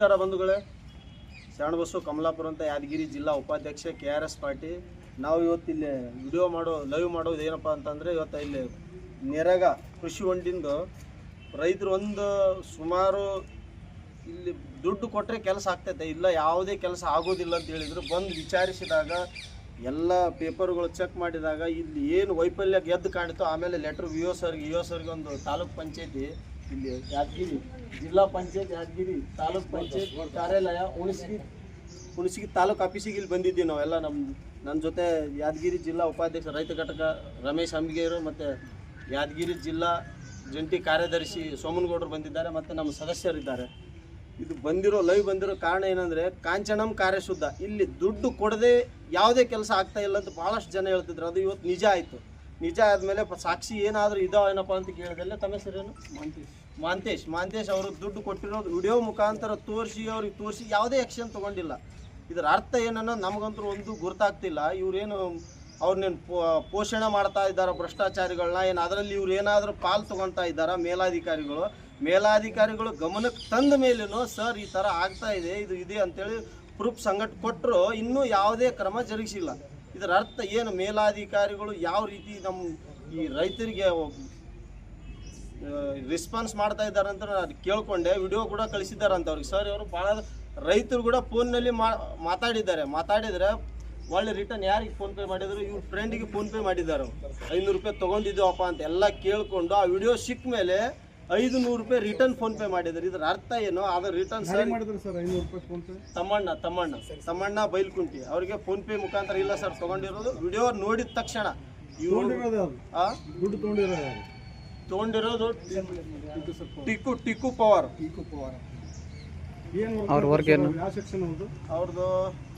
ನಮಸ್ಕಾರ ಬಂಧುಗಳೇ. ಶರಣಬಸು ಕಮಲಾಪುರ ಅಂತ ಯಾದಗಿರಿ ಜಿಲ್ಲಾ ಉಪಾಧ್ಯಕ್ಷ ಕೆ ಆರ್ ಎಸ್ ಪಾರ್ಟಿ ನಾವು ಇವತ್ತು ಇಲ್ಲಿ ವಿಡಿಯೋ ಮಾಡೋ, ಲೈವ್ ಮಾಡೋದು ಏನಪ್ಪ ಅಂತಂದರೆ ಇವತ್ತು ಇಲ್ಲಿ ನೆರಗ ಕೃಷಿ ಹೊಂಡಿಂದು ರೈತರು ಒಂದು ಸುಮಾರು ಇಲ್ಲಿ ದುಡ್ಡು ಕೊಟ್ಟರೆ ಕೆಲಸ ಆಗ್ತೈತೆ. ಇಲ್ಲ ಯಾವುದೇ ಕೆಲಸ ಆಗೋದಿಲ್ಲ ಅಂತ ಹೇಳಿದ್ರು. ಬಂದು ವಿಚಾರಿಸಿದಾಗ, ಎಲ್ಲ ಪೇಪರ್ಗಳು ಚೆಕ್ ಮಾಡಿದಾಗ ಇಲ್ಲಿ ಏನು ವೈಫಲ್ಯ ಗೆದ್ದು ಕಾಣಿತು, ಆಮೇಲೆ ಲೆಟ್ರ್ ವಿ ಒ ಸರ್ಗೆ ಇ ಒ ಸರ್ಗೆ ಒಂದು ತಾಲೂಕು ಪಂಚಾಯತಿ ಇಲ್ಲಿ ಯಾದಗಿರಿ ಜಿಲ್ಲಾ ಪಂಚಾಯತ್ ಯಾದಗಿರಿ ತಾಲೂಕ್ ಪಂಚಾಯತ್ ಕಾರ್ಯಾಲಯ ಹುಣಸಗಿ ಹುಣಸಗಿ ತಾಲೂಕ್ ಆಫೀಸಿಗೆ ಇಲ್ಲಿ ಬಂದಿದ್ದೀವಿ ನಾವೆಲ್ಲ ನಮ್ಮ ನನ್ನ ಜೊತೆ ಯಾದಗಿರಿ ಜಿಲ್ಲಾ ಉಪಾಧ್ಯಕ್ಷ, ರೈತ ಘಟಕ ರಮೇಶ್ ಅಂಬಿಗೇರು ಮತ್ತು ಯಾದಗಿರಿ ಜಿಲ್ಲಾ ಜಂಟಿ ಕಾರ್ಯದರ್ಶಿ ಸೋಮನಗೌಡರು ಬಂದಿದ್ದಾರೆ ಮತ್ತು ನಮ್ಮ ಸದಸ್ಯರಿದ್ದಾರೆ. ಇದು ಬಂದಿರೋ ಲೈವ್ ಬಂದಿರೋ ಕಾರಣ ಏನಂದರೆ ಕಾಂಚನಂ ಕಾರ್ಯಶುದ್ಧ. ಇಲ್ಲಿ ದುಡ್ಡು ಕೊಡದೆ ಯಾವುದೇ ಕೆಲಸ ಆಗ್ತಾ ಇಲ್ಲ ಅಂತ ಭಾಳಷ್ಟು ಜನ ಹೇಳ್ತಿದ್ರು. ಅದು ಇವತ್ತು ನಿಜ ಆಯಿತು. ನಿಜ ಆದಮೇಲೆ ಸಾಕ್ಷಿ ಏನಾದರೂ ಇದಾವೇನಪ್ಪ ಅಂತ ಕೇಳಿದೆಲ್ಲ ತಮ್ಮ ಹೆಸರೇನು ಮಾಂತೇಶ್. ಮಾಂತೇಶ್. ಅವರು ದುಡ್ಡು ಕೊಟ್ಟಿರೋದು ವಿಡಿಯೋ ಮುಖಾಂತರ ತೋರಿಸಿ ಅವ್ರಿಗೆ ತೋರಿಸಿ ಯಾವುದೇ ಆ್ಯಕ್ಷನ್ ತಗೊಂಡಿಲ್ಲ. ಇದರ ಅರ್ಥ ಏನನ್ನ ನಮಗಂತೂ ಒಂದು ಗುರುತಾಗ್ತಿಲ್ಲ. ಇವ್ರೇನು ಅವ್ರನ್ನೇನು ಪೋಷಣೆ ಮಾಡ್ತಾ ಇದ್ದಾರೆ ಭ್ರಷ್ಟಾಚಾರಿಗಳನ್ನ ಏನು ಅದರಲ್ಲಿ ಇವ್ರು ಏನಾದರೂ ಪಾಲು ತೊಗೊಳ್ತಾ ಇದ್ದಾರಾ? ಮೇಲಾಧಿಕಾರಿಗಳು. ಮೇಲಾಧಿಕಾರಿಗಳು ಗಮನಕ್ಕೆ ತಂದ ಮೇಲೇನು ಸರ್ ಈ ಥರ ಆಗ್ತಾ ಇದೆ ಇದು ಇದೆ ಅಂತೇಳಿ ಪ್ರೂಫ್ ಸಂಘಟ ಕೊಟ್ಟರು ಇನ್ನೂ ಯಾವುದೇ ಕ್ರಮ ಜರುಗಿಸಿಲ್ಲ. ಇದರ ಅರ್ಥ ಏನು? ಮೇಲಾಧಿಕಾರಿಗಳು ಯಾವ ರೀತಿ ನಮ್ಮ ಈ ರೈತರಿಗೆ ರೆಸ್ಪಾನ್ಸ್ ಮಾಡ್ತಾ ಇದ್ದಾರೆ ಅಂತ ನಾನು ಕೇಳಿಕೊಂಡೆ. ವಿಡಿಯೋ ಕೂಡ ಕಳಿಸಿದ್ದಾರೆ ಅಂತ ಅವ್ರಿಗೆ. ಸರ್ ಅವರು ಭಾಳ ರೈತರು ಕೂಡ ಫೋನ್ನಲ್ಲಿ ಮಾತಾಡಿದ್ದಾರೆ. ಮಾತಾಡಿದರೆ ಒಳ್ಳೆ ರಿಟರ್ನ್ ಯಾರಿಗೆ ಫೋನ್ಪೇ ಮಾಡಿದ್ರು? ಇವ್ರ ಫ್ರೆಂಡಿಗೆ ಫೋನ್ಪೇ ಮಾಡಿದ್ದಾರೆ ಐನೂರು ರೂಪಾಯಿ ತೊಗೊಂಡಿದ್ದೀವಪ್ಪ ಅಂತ ಎಲ್ಲ ಕೇಳಿಕೊಂಡು ಆ ವಿಡಿಯೋ ಸಿಕ್ಕ ಮೇಲೆ ಐದು ನೂರು ರೂಪಾಯಿ ರಿಟರ್ನ್ ಫೋನ್ ಪೇ ಮಾಡಿದ್ದಾರೆ. ಇದರ ಅರ್ಥ ಏನು? ಅದು ರಿಟರ್ನ್ ಸರ್ ಮಾಡಿದ್ರು ಸರ್ ಐನೂರು ರೂಪಾಯಿ ಫೋನ್ ಪೇ ತಮ್ಮಣ್ಣ ತಮ್ಮಣ್ಣ ತಮ್ಮಣ್ಣ ಬೈಲ್ಕುಂಟಿ. ಅವರಿಗೆ ಫೋನ್ ಪೇ ಮುಖಾಂತರ ಇಲ್ಲ ಸರ್ ತಗೊಂಡಿರೋದು. ವಿಡಿಯೋ ನೋಡಿದ ತಕ್ಷಣ ತಗೊಂಡಿರೋದು ತೊಗೊಂಡಿರೋದು ಟಿಕು ಪವರ್ ಟಿಕು ಟಿಕ್ಕು ಟಿಕ್ಕು ಪವರ್ ಏನು ಅವ್ರ ವರ್ಕ್ ಏನು? ಯಾವ ಸೆಕ್ಷನ್ ಅವ್ರದ್ದು ಅವ್ರದ್ದು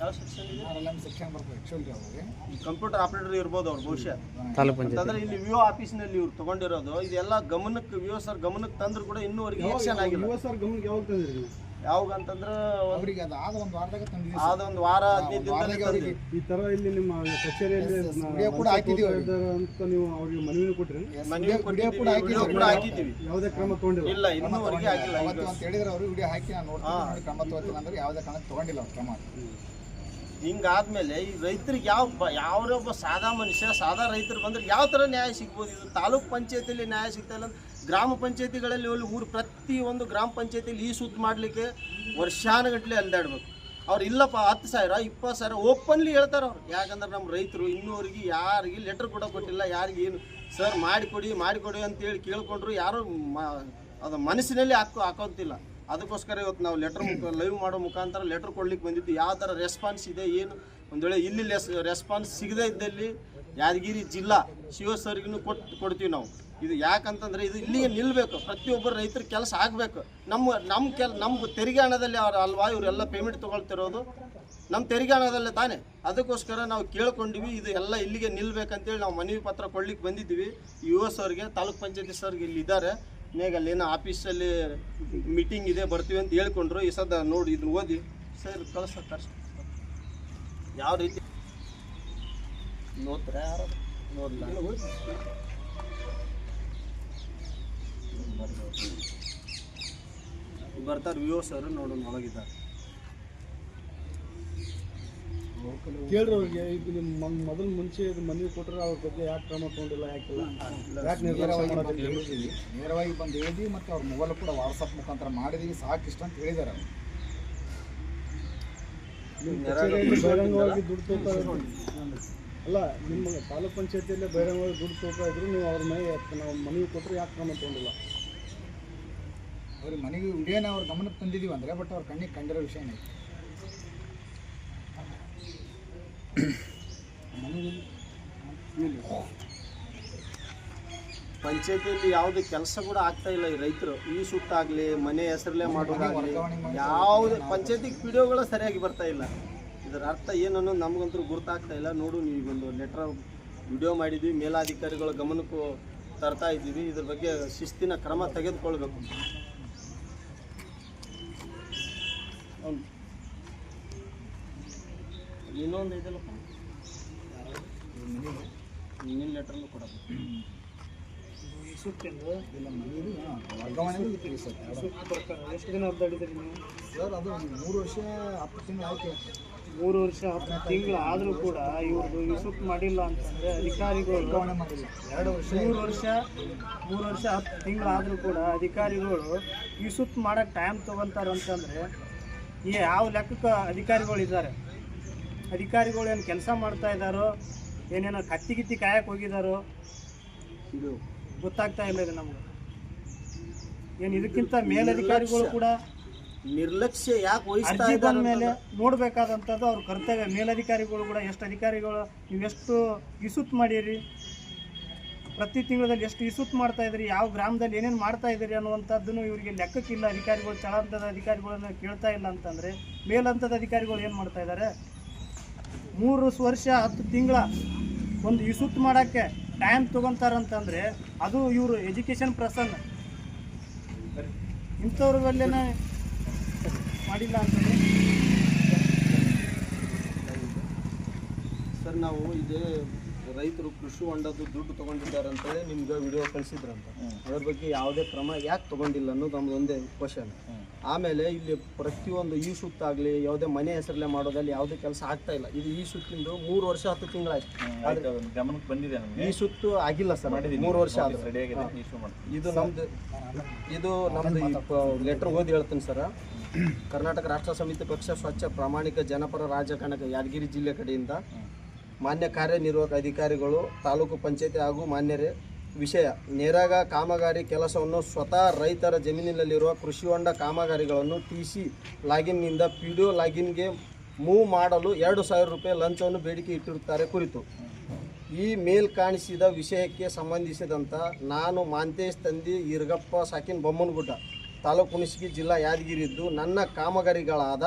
ಯಾವ ಸೆಕ್ಷನ್ ಇದೆ? ಕಂಪ್ಯೂಟರ್ ಆಪರೇಟರ್ ಇರ್ಬೋದು ಅವ್ರು ಬಹುಶಃ. ತಾಲೂಕು ಪಂಚಾಯತ್ ಅಂತಂದ್ರೆ ಇಲ್ಲಿ ಆಫೀಸ್ ಆಫೀಸ್ನಲ್ಲಿ ಇವ್ರು ತಗೊಂಡಿರೋದು. ಇದೆಲ್ಲ ಗಮನಕ್ಕೆ ವಿವೋ ಸರ್ ಗಮನಕ್ಕೆ ತಂದ್ರು ಕೂಡ ಇನ್ನೂವರೆಗೆ ಆಕ್ಷನ್ ಆಗಿಲ್ಲ. ಯುವ ಸರ್ ಗಮನಕ್ಕೆ ಯಾವಾಗ ತಂದಿರಿ ನೀವು? ಯಾವಾಗ ಅಂತಂದ್ರೆ ಅವರಿಗೆ ಅದು ಆದ ಒಂದು ವಾರದಾಗ ತಂದಿದ್ದೀವಿ ಆದ ಒಂದು ವಾರ ಹದಿನೈದು ದಿನದಲ್ಲಿ ಅವರಿಗೆ ಈ ತರ ಇಲ್ಲಿ ನಿಮ್ಮ ಕಚೇರಿಯಲ್ಲಿ ವಿಡಿಯೋ ಕೂಡ ಹಾಕಿದ್ದೀವಿ ಅವ್ರಿಗೆ. ಇದ್ದಾರೆ ಅಂತ ನೀವು ಅವ್ರಿಗೆ ಮನವಿ ಕೊಟ್ರಿ ಮನವಿ ಕೊಟ್ಟಿದ್ದೀವಿ, ವಿಡಿಯೋ ಕೂಡ ಹಾಕಿದ್ದೀವಿ. ಯಾವುದೇ ಕ್ರಮ ತಗೊಂಡಿಲ್ಲ. ಇಲ್ಲ ಇನ್ನೂವರೆಗೆ ಆಗಿಲ್ಲ ಅವತ್ತು ಅಂತ ಹೇಳಿದ್ರೆ ಅವರು ವಿಡಿಯೋ ಹಾಕಿ ನಾನು ನೋಡ್ತೀನಿ ನೋಡಿ ಕ್ರಮ ತಗೋತೀನಿ ಅಂದ್ರೆ ಯಾವುದೇ ಕಾರಣಕ್ಕೆ ತಗೊಂಡಿಲ್ಲ ಅವ್ರು ಕ್ರಮ. ಹಿಂಗಾದ್ಮೇಲೆ ಈ ರೈತರಿಗೆ ಯಾವ ಬ- ಒಬ್ಬ ಸಾದಾ ಮನುಷ್ಯ, ಸಾದಾ ರೈತರು ಬಂದ್ರೆ ಯಾವ ಥರ ನ್ಯಾಯ ಸಿಗ್ಬೋದು? ಇದು ತಾಲೂಕ್ ಪಂಚಾಯತಿಯಲ್ಲಿ ನ್ಯಾಯ ಸಿಗ್ತಾ ಇಲ್ಲ ಗ್ರಾಮ ಪಂಚಾಯತಿಗಳಲ್ಲಿ ಹೋಗಿ ಊರು ಒಂದು ಗ್ರಾಮ ಪಂಚಾಯತಿಯಲ್ಲಿ ಈ ಸುದ್ದಿ ಮಾಡಲಿಕ್ಕೆ ವರ್ಷಾನುಗಟ್ಲೆ ಅಲ್ದಾಡ್ಬೇಕು. ಅವ್ರು ಇಲ್ಲಪ್ಪ, ಹತ್ತು ಸಾವಿರ, ಇಪ್ಪತ್ತು ಸಾವಿರ ಓಪನ್ಲಿ ಹೇಳ್ತಾರೆ ಅವ್ರು. ಯಾಕಂದ್ರೆ ನಮ್ಮ ರೈತರು ಇನ್ನೂರಿಗೆ ಯಾರಿಗೆ ಲೆಟ್ರ್ ಕೂಡ ಕೊಟ್ಟಿಲ್ಲ, ಯಾರಿಗೆ ಏನು, ಸರ್, ಮಾಡಿಕೊಡಿ ಮಾಡಿಕೊಡಿ ಅಂತೇಳಿ ಕೇಳ್ಕೊಂಡ್ರು ಯಾರು ಮ, ಅದು ಮನಸ್ಸಿನಲ್ಲಿ ಹಾಕೋ, ಹಾಕೋತಿಲ್ಲ. ಅದಕ್ಕೋಸ್ಕರ ಇವತ್ತು ನಾವು ಲೆಟರ್ ಲೈವ್ ಮಾಡೋ ಮುಖಾಂತರ ಲೆಟರ್ ಕೊಡ್ಲಿಕ್ಕೆ ಬಂದಿದ್ದು ಯಾವ ಥರ ರೆಸ್ಪಾನ್ಸ್ ಇದೆ, ಏನು? ಒಂದು ವೇಳೆ ಇಲ್ಲಿ ಲೆಸ್ ರೆಸ್ಪಾನ್ಸ್ ಸಿಗದೇ ಇದ್ದಲ್ಲಿ ಯಾದಗಿರಿ ಜಿಲ್ಲಾ ಶಿವ ಸರ್ಗೂ ಕೊಟ್ಟು ಕೊಡ್ತೀವಿ ನಾವು. ಇದು ಯಾಕಂತಂದರೆ ಇದು ಇಲ್ಲಿಗೆ ನಿಲ್ಲಬೇಕು ಪ್ರತಿಯೊಬ್ಬರು ರೈತರ ಕೆಲಸ ಆಗಬೇಕು. ನಮ್ಮ ನಮ್ಮ ಕೆಲ, ನಮ್ಮ ತೆರಿಗೆ ಹಣದಲ್ಲಿ ಅವ್ರು ಅಲ್ವಾ ಇವರೆಲ್ಲ ಪೇಮೆಂಟ್ ತೊಗೊಳ್ತಿರೋದು? ನಮ್ಮ ತೆರಿಗೆ ಹಣದಲ್ಲೇ ತಾನೇ. ಅದಕ್ಕೋಸ್ಕರ ನಾವು ಕೇಳ್ಕೊಂಡಿವಿ, ಇದು ಎಲ್ಲ ಇಲ್ಲಿಗೆ ನಿಲ್ಬೇಕಂತೇಳಿ ನಾವು ಮನವಿ ಪತ್ರ ಕೊಡ್ಲಿಕ್ಕೆ ಬಂದಿದ್ದೀವಿ. ಯು ಎಸ್ ಅವ್ರಿಗೆ ತಾಲೂಕ್ ಪಂಚಾಯತಿ ಸರ್ಗೆ ಇಲ್ಲಿ ಇದ್ದಾರೆ. ಅಲ್ಲಿ ಏನೋ ಆಫೀಸಲ್ಲಿ ಮೀಟಿಂಗ್ ಇದೆ ಬರ್ತೀವಿ ಅಂತ ಹೇಳ್ಕೊಂಡ್ರು. ಈ ಸದ ನೋಡಿ ಇದನ್ನ ಓದಿ. ಸರ್ ಕಳ್ಸ ಕಳ್ಸ. ಯಾವ ರೀತಿ? ನೋಡ್ತಾರೆ ಯಾರು? ನೋಡಲ್ಲ ಬರ್ತಾರೆ ವಿವೋ ಸರ್ ನೋಡೋಣ ಒಳಗಿದ್ದಾರೆ. ಕೇಳ್ರಿ ಅವ್ರಿಗೆ ಇದು ನಿಮ್ಮ ಮೊದಲು ಮುಂಚೆ ಇದು ಮನವಿ ಕೊಟ್ಟರೆ ಅವ್ರ ಬಗ್ಗೆ ಯಾಕೆ ಕ್ರಮ ತಗೊಂಡಿಲ್ಲ ಯಾಕಿಲ್ಲ? ಯಾಕೆ ನೇರವಾಗಿ ಹೇಳಿದ್ವಿ ನೇರವಾಗಿ ಬಂದು ಹೇಳಿದ್ವಿ ಮತ್ತು ಅವ್ರ ಮೊಬೈಲ್ ಕೂಡ ವಾಟ್ಸಪ್ ಮುಖಾಂತರ ಮಾಡಿದೀವಿ ಸಾಕಿಷ್ಟು ಅಂತ ಹೇಳಿದ್ದಾರೆ ಅವರು. ನಿಮ್ಮ ಕಚೇರಿಯಲ್ಲಿ ಬಹಿರಂಗವಾಗಿ ದುಡ್ಡು ತೋತಾ ಅಲ್ಲ ನಿಮ್ಮ ತಾಲೂಕ್ ಪಂಚಾಯತಿಯಲ್ಲೇ ಬಹಿರಂಗವಾಗಿ ದುಡ್ಡು ತೋತಾ ಇದ್ರು ನೀವು ಅವ್ರ ಮೇಲೆ ನಾವು ಮನವಿ ಕೊಟ್ಟರೆ ಯಾಕೆ ಕ್ರಮ ತಗೊಂಡಿಲ್ಲ? ಅವ್ರಿಗೆ ಮನೆಗೆ ವಿಡಿಯೋನ ಅವ್ರ ಗಮನಕ್ಕೆ ತಂದಿದ್ದೀವಿ ಅಂದರೆ ಬಟ್ ಅವ್ರ ಕಣ್ಣಿಗೆ ಕಂಡಿರೋ ವಿಷಯನೇ ಪಂಚಾಯತಿಯಲ್ಲಿ ಯಾವುದೇ ಕೆಲಸ ಕೂಡ ಆಗ್ತಾ ಇಲ್ಲ ಈ ರೈತರು. ಈ ಸುಟ್ಟಾಗಲಿ, ಮನೆ ಹೆಸರಲ್ಲೇ ಮಾಡೋದಾಗಲಿ, ಯಾವುದೇ ಪಂಚಾಯತಿ ವಿಡಿಯೋಗಳು ಸರಿಯಾಗಿ ಬರ್ತಾ ಇಲ್ಲ. ಇದರ ಅರ್ಥ ಏನನ್ನೋ ನಮಗಂತೂ ಗುರ್ತಾಗ್ತಾ ಇಲ್ಲ. ನೋಡು ನೀವು ಒಂದು ಲೆಟ್ರ್ ವಿಡಿಯೋ ಮಾಡಿದ್ವಿ, ಮೇಲಾಧಿಕಾರಿಗಳ ಗಮನಕ್ಕೂ ತರ್ತಾ ಇದ್ದೀವಿ. ಇದ್ರ ಬಗ್ಗೆ ಶಿಸ್ತಿನ ಕ್ರಮ ತೆಗೆದುಕೊಳ್ಬೇಕು. ಇನ್ನೊಂದು ಇದೆಯಲ್ಲಪ್ಪ ನಿನ್ನ ಲೆಟ್ರನ್ನು ಕೊಡಬೇಕು ಸುತ್ತಿಂದು ಇಲ್ಲ ಮನೆಯಲ್ಲಿ ಇತ್ತು ಸರ್ ಪ್ರಕಾರ ಎಷ್ಟು ದಿನ ಅಡ್ಡಾಡಿದ್ರಿ ನೀವು ಸರ್ ಅದು ಮೂರು ವರ್ಷ ಹತ್ತು ತಿಂಗಳು ಆಯ್ತು. ಮೂರು ವರ್ಷ ಹತ್ತು ತಿಂಗಳು ಆದರೂ ಕೂಡ ಇವ್ರದ್ದು ಯೂಸುಫ್ ಮಾಡಿಲ್ಲ ಅಂತಂದರೆ ಅಧಿಕಾರಿಗಳು ವರ್ಗಾವಣೆ ಮಾಡಿಲ್ಲ. ಎರಡು ವರ್ಷ ಮೂರು ವರ್ಷ ಮೂರು ವರ್ಷ ಹತ್ತು ತಿಂಗಳು ಆದರೂ ಕೂಡ ಅಧಿಕಾರಿಗಳು ಯೂಸುಫ್ ಮಾಡೋಕ್ಕೆ ಟೈಮ್ ತೊಗೊತಾರೆ ಅಂತಂದರೆ ಈ ಯಾವ ಲೆಕ್ಕಕ್ಕೆ ಅಧಿಕಾರಿಗಳು ಇದ್ದಾರೆ? ಅಧಿಕಾರಿಗಳು ಏನು ಕೆಲಸ ಮಾಡ್ತಾ ಇದ್ದಾರೋ ಏನೇನೋ ಕತ್ತಿ ಗಿತ್ತಿ ಕಾಯಕ್ಕೆ ಹೋಗಿದ್ದಾರೋ ಇದು ಗೊತ್ತಾಗ್ತಾ ಇಲ್ಲ ಇದು ನಮ್ಗೆ. ಏನು ಇದಕ್ಕಿಂತ ಮೇಲಧಿಕಾರಿಗಳು ಕೂಡ ನಿರ್ಲಕ್ಷ್ಯ ಯಾಕೆ ವಹಿಸ್ತಾ ಇದ್ದಾರೆ ಮೇಲೆ ನೋಡಬೇಕಾದಂಥದ್ದು ಅವ್ರ ಕರ್ತವ್ಯ. ಮೇಲಧಿಕಾರಿಗಳು ಕೂಡ ಎಷ್ಟು ಅಧಿಕಾರಿಗಳು ನೀವು ಎಷ್ಟು ಇಸುತ್ ಮಾಡಿರಿ? ಪ್ರತಿ ತಿಂಗಳಲ್ಲಿ ಎಷ್ಟು ಇಸುತ್ ಮಾಡ್ತಾ ಇದ್ರಿ ಯಾವ ಗ್ರಾಮದಲ್ಲಿ ಏನೇನು ಮಾಡ್ತಾ ಇದ್ದೀರಿ ಅನ್ನುವಂಥದ್ದನ್ನು ಇವರಿಗೆ ಲೆಕ್ಕಕ್ಕಿಲ್ಲ. ಅಧಿಕಾರಿಗಳು ಚಳಂತದ ಅಧಿಕಾರಿಗಳನ್ನ ಕೇಳ್ತಾ ಇಲ್ಲ ಅಂತಂದರೆ ಮೇಲಂತದ ಅಧಿಕಾರಿಗಳು ಏನು ಮಾಡ್ತಾ ಇದ್ದಾರೆ? ಮೂರು ವರ್ಷ, ಹತ್ತು ತಿಂಗಳ ಒಂದು ಇಸುತ್ ಮಾಡೋಕ್ಕೆ ಟೈಮ್ ತೊಗೊತಾರಂತಂದರೆ ಅದು ಇವರು ಎಜುಕೇಷನ್ ಪ್ರಸನ್ನ. ಇಂಥವ್ರ ಮಾಡಿಲ್ಲ ಅಂತಂದರೆ? ಸರ್, ನಾವು ಇದೇ ರೈತರು ಕೃಷಿ ಹೊಂಡದ್ದು ದುಡ್ಡು ತಗೊಂಡಿದ್ದಾರೆ ಅಂತೇಳಿ ನಿಮ್ಗೆ ವಿಡಿಯೋ ಕಳಿಸಿದ್ರಂತ. ಅದ್ರ ಬಗ್ಗೆ ಯಾವುದೇ ಕ್ರಮ ಯಾಕೆ ತಗೊಂಡಿಲ್ಲ ಅನ್ನೋದು ನಮ್ದು ಒಂದೇ ಕ್ವಶನ್ ಆಮೇಲೆ ಇಲ್ಲಿ ಪ್ರತಿಯೊಂದು ಈ ಸುತ್ತ ಆಗಲಿ ಯಾವುದೇ ಮನೆ ಹೆಸರಲ್ಲೇ ಮಾಡೋದಲ್ಲಿ ಯಾವುದೇ ಕೆಲಸ ಆಗ್ತಾ ಇಲ್ಲ. ಇದು ಈ ಸುತ್ತಿಂದು ಮೂರು ವರ್ಷ ಹತ್ತು ತಿಂಗಳಾಯ್ತು. ಗಮನಕ್ಕೆ ಬಂದಿದೆ ಈ ಸುತ್ತು ಆಗಿಲ್ಲ ಸರ್ ಮೂರು ವರ್ಷ ಇದು ನಮ್ದು ಇದು ನಮ್ದು ಲೆಟರ್ ಓದಿ ಹೇಳ್ತೀನಿ ಸರ್. ಕರ್ನಾಟಕ ರಾಷ್ಟ್ರ ಸಮಿತಿ ಪಕ್ಷ ಸ್ವಚ್ಛ ಪ್ರಾಮಾಣಿಕ ಜನಪರ ರಾಜಕಾರಣ ಯಾದಗಿರಿ ಜಿಲ್ಲೆ ಕಡೆಯಿಂದ ಮಾನ್ಯ ಕಾರ್ಯನಿರ್ವಾಹಕ ಅಧಿಕಾರಿಗಳು, ತಾಲೂಕು ಪಂಚಾಯತಿ ಹಾಗೂ ಮಾನ್ಯರೇ, ವಿಷಯ ನೇರಾಗ ಕಾಮಗಾರಿ ಕೆಲಸವನ್ನು ಸ್ವತಃ ರೈತರ ಜಮೀನಿನಲ್ಲಿರುವ ಕೃಷಿ ಹೊಂಡ ಕಾಮಗಾರಿಗಳನ್ನು ಟಿ ಸಿ ಲಾಗಿನ್ನಿಂದ ಪಿ ಡಿ ಒ ಲಾಗಿನ್ಗೆ ಮೂವ್ ಮಾಡಲು ಎರಡು ಸಾವಿರ ರೂಪಾಯಿ ಲಂಚವನ್ನು ಬೇಡಿಕೆ ಇಟ್ಟಿರುತ್ತಾರೆ ಕುರಿತು. ಈ ಮೇಲ್ ಕಾಣಿಸಿದ ವಿಷಯಕ್ಕೆ ಸಂಬಂಧಿಸಿದಂಥ ನಾನು ಮಾಂತೇಶ್ ತಂದಿ, ಈರ್ಗಪ್ಪ, ಸಾಕಿನ್ ಬೊಮ್ಮನಗುಡ್ಡ, ತಾಲೂಕು ಹುಣಸಗಿ ಜಿಲ್ಲಾ ಯಾದಗಿರಿ ಇದ್ದು ನನ್ನ ಕಾಮಗಾರಿಗಳಾದ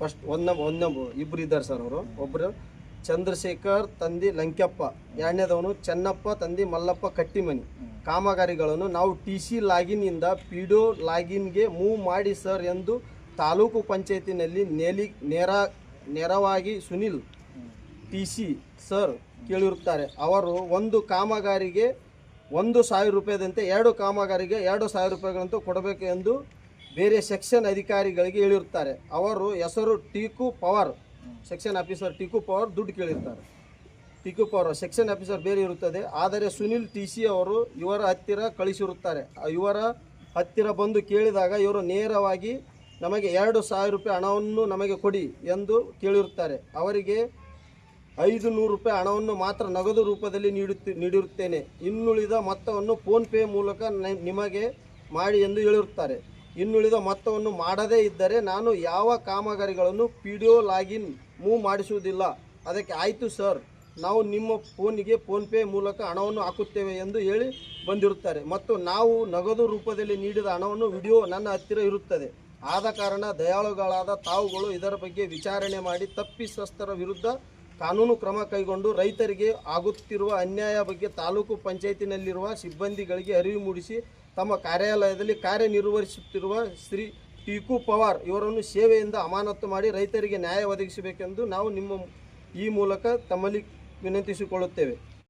ಫಸ್ಟ್ ಒಂದ ಒಂದೊಬ್ಬ ಇಬ್ಬರು ಇದ್ದಾರೆ ಸರ್ ಅವರು. ಒಬ್ಬರು ಚಂದ್ರಶೇಖರ್, ತಂದಿ ಲಂಕ್ಯಪ್ಪ, ಎರಡನೇದವನು ಚೆನ್ನಪ್ಪ, ತಂದಿ ಮಲ್ಲಪ್ಪ ಕಟ್ಟಿಮನಿ. ಕಾಮಗಾರಿಗಳನ್ನು ನಾವು ಟಿ ಸಿ ಲಾಗಿನ್ನಿಂದ ಪಿ ಡಿ ಲಾಗಿನ್ಗೆ ಮೂವ್ ಮಾಡಿ ಸರ್ ಎಂದು ತಾಲೂಕು ಪಂಚಾಯತಿನಲ್ಲಿ ನೇಲಿ ನೇರ ನೇರವಾಗಿ ಸುನಿಲ್ ಟಿ ಸಿ ಸರ್ ಕೇಳಿರುತ್ತಾರೆ. ಅವರು ಒಂದು ಕಾಮಗಾರಿಗೆ ಒಂದು ಸಾವಿರ ರೂಪಾಯಿದಂತೆ ಎರಡು ಕಾಮಗಾರಿಗೆ ಎರಡು ಸಾವಿರ ರೂಪಾಯಿಗಳಂತೂ ಕೊಡಬೇಕು ಎಂದು ಬೇರೆ ಸೆಕ್ಷನ್ ಅಧಿಕಾರಿಗಳಿಗೆ ಹೇಳಿರುತ್ತಾರೆ. ಅವರು ಹೆಸರು ಟೀಕು ಪವರ್. ಸೆಕ್ಷನ್ ಆಫೀಸರ್ ಟಿಕು ಪವರ್ ದುಡ್ಡು ಕೇಳಿರ್ತಾರೆ. ಟಿಕು ಪವರ್ ಸೆಕ್ಷನ್ ಆಫೀಸರ್ ಬೇರೆ ಇರುತ್ತದೆ. ಆದರೆ ಸುನಿಲ್ ಟಿ ಸಿ ಅವರು ಇವರ ಹತ್ತಿರ ಕಳಿಸಿರುತ್ತಾರೆ. ಇವರ ಹತ್ತಿರ ಬಂದು ಕೇಳಿದಾಗ ಇವರು ನೇರವಾಗಿ ನಮಗೆ ಎರಡು ಸಾವಿರ ರೂಪಾಯಿ ಹಣವನ್ನು ನಮಗೆ ಕೊಡಿ ಎಂದು ಕೇಳಿರುತ್ತಾರೆ. ಅವರಿಗೆ ಐದು ನೂರು ರೂಪಾಯಿ ಹಣವನ್ನು ಮಾತ್ರ ನಗದು ರೂಪದಲ್ಲಿ ನೀಡುತ್ತಿ, ನೀಡಿರುತ್ತೇನೆ. ಇನ್ನುಳಿದ ಮೊತ್ತವನ್ನು ಫೋನ್ಪೇ ಮೂಲಕ ನಿಮಗೆ ಮಾಡಿ ಎಂದು ಹೇಳಿರುತ್ತಾರೆ. ಇನ್ನುಳಿದ ಮೊತ್ತವನ್ನು ಮಾಡದೇ ಇದ್ದರೆ ನಾನು ಯಾವ ಕಾಮಗಾರಿಗಳನ್ನು P D O login move ಮಾಡಿಸುವುದಿಲ್ಲ. ಅದಕ್ಕೆ ಆಯಿತು ಸರ್. ನಾವು ನಿಮ್ಮ ಫೋನಿಗೆ ಫೋನ್ಪೇ ಮೂಲಕ ಹಣವನ್ನು ಹಾಕುತ್ತೇವೆ ಎಂದು ಹೇಳಿ ಬಂದಿರುತ್ತಾರೆ. ಮತ್ತು ನಾವು ನಗದು ರೂಪದಲ್ಲಿ ನೀಡಿದ ಹಣವನ್ನು ವಿಡಿಯೋ ನನ್ನ ಹತ್ತಿರ ಇರುತ್ತದೆ. ಆದ ಕಾರಣ ದಯಾಳುಗಳಾದ ತಾವುಗಳು ಇದರ ಬಗ್ಗೆ ವಿಚಾರಣೆ ಮಾಡಿ ತಪ್ಪಿತಸ್ಥರ ವಿರುದ್ಧ ಕಾನೂನು ಕ್ರಮ ಕೈಗೊಂಡು ರೈತರಿಗೆ ಆಗುತ್ತಿರುವ ಅನ್ಯಾಯ ಬಗ್ಗೆ ತಾಲೂಕು ಪಂಚಾಯತಿನಲ್ಲಿರುವ ಸಿಬ್ಬಂದಿಗಳಿಗೆ ಅರಿವು ಮೂಡಿಸಿ ತಮ್ಮ ಕಾರ್ಯಾಲಯದಲ್ಲಿ ಕಾರ್ಯನಿರ್ವಹಿಸುತ್ತಿರುವ ಶ್ರೀ ಟೀಕು ಪವಾರ್ ಇವರನ್ನು ಸೇವೆಯಿಂದ ಅಮಾನತು ಮಾಡಿ ರೈತರಿಗೆ ನ್ಯಾಯ ಒದಗಿಸಬೇಕೆಂದು ನಾವು ನಿಮ್ಮ ಈ ಮೂಲಕ ತಮ್ಮಲ್ಲಿ ವಿನಂತಿಸಿಕೊಳ್ಳುತ್ತೇವೆ.